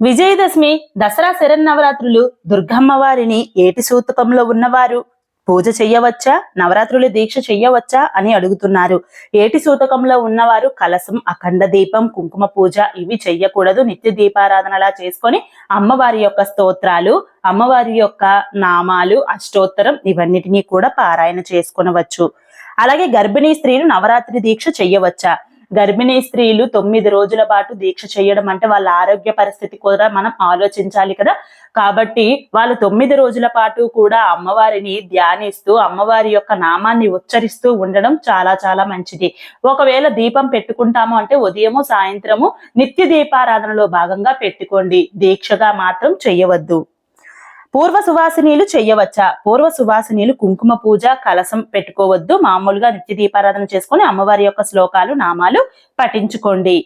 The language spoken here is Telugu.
విజయదశమి దసరా శరన్నవరాత్రులు దుర్గమ్మ వారిని ఏటి సూతకంలో ఉన్నవారు? పూజ చెయ్యవచ్చా? నవరాత్రులు దీక్ష చెయ్యవచ్చా? అని అడుగుతున్నారు. ఏటి సూతకంలో ఉన్నవారు కలసం అఖండ దీపం కుంకుమ పూజ ఇవి చెయ్యకూడదు. నిత్య దీపారాధనలా చేసుకొని అమ్మవారి యొక్క స్తోత్రాలు అమ్మవారి యొక్క నామాలు అష్టోత్తరం ఇవన్నిటినీ కూడా పారాయణ చేసుకొనవచ్చు. అలాగే గర్భిణీ స్త్రీలు నవరాత్రి దీక్ష చెయ్యవచ్చా? గర్భిణీ స్త్రీలు తొమ్మిది రోజుల పాటు దీక్ష చేయడం అంటే వాళ్ళ ఆరోగ్య పరిస్థితి కూడా మనం ఆలోచించాలి కదా. కాబట్టి వాళ్ళు తొమ్మిది రోజుల పాటు కూడా అమ్మవారిని ధ్యానిస్తూ అమ్మవారి యొక్క నామాన్ని ఉచ్చరిస్తూ ఉండడం చాలా చాలా మంచిది. ఒకవేళ దీపం పెట్టుకుంటాము అంటే ఉదయము సాయంత్రము నిత్య దీపారాధనలో భాగంగా పెట్టుకోండి. దీక్షగా మాత్రం చేయవద్దు. పూర్వ సువాసినీలు చెయ్యవచ్చా? పూర్వ సువాసినీలు కుంకుమ పూజ కలసం పెట్టుకోవద్దు మామూలుగా నిత్య దీపారాధన చేసుకొని అమ్మవారి యొక్క శ్లోకాలు నామాలు పఠించుకోండి.